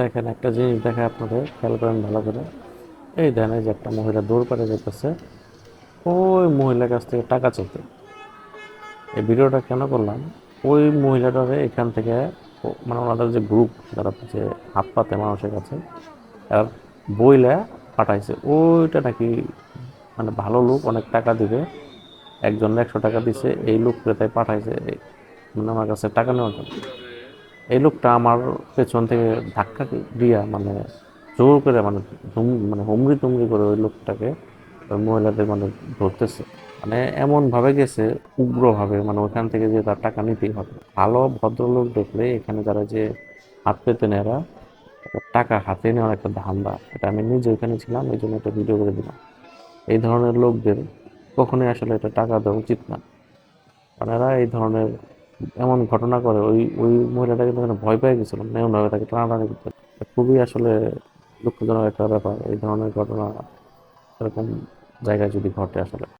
দেখেন একটা জিনিস দেখে আপনাদের, খেয়াল করেন ভালো করে। এই দেখেন এই যে একটা মহিলা দৌড় পাড়ে যেতেছে, ওই মহিলার কাছ থেকে টাকা চাইতে। এই ভিডিওটা কেন করলাম? ওই মহিলাটারে এখান থেকে মানে ওনাদের যে গ্রুপ যারা যে হাত পাতে মানুষের কাছে বইলা পাঠাইছে। ওইটা নাকি মানে ভালো লোক, অনেক টাকা দিবে। একজন একশো টাকা দিছে, এই লোককে তাই পাঠাইছে মানে আমার কাছে টাকা নেওয়ার জন্য। এই লোকটা আমার পেছন থেকে ধাক্কা দিয়া মানে জোর করে মানে মানে হুমড়ি তুমড়ি করে ওই লোকটাকে ওই মহিলাদের মানে ধরতেছে। মানে এমন ভাবে গেছে, উগ্রভাবে মানে ওখান থেকে যে তার টাকা নিতেই হবে। ভালো ভদ্রলোক দেখলে এখানে যারা যে হাত পেতে নেরা টাকা হাতে নেওয়ার একটা ধান্দা। এটা আমি নিজে ওখানে ছিলাম, এই জন্য একটা ভিডিও করে দিলাম। এই ধরনের লোকদের কখনোই আসলে এটা টাকা দেওয়া উচিত না। কারণ এরা এই ধরনের এমন ঘটনা করে, ওই ওই মহিলাটা কিন্তু ভয় পেয়ে গেছিল মানে এমনভাবে তাকে টানাটানি করতে। খুবই আসলে দুঃখজনক একটা ব্যাপার, এই ধরনের ঘটনা এরকম জায়গায় যদি ঘটে আসলে।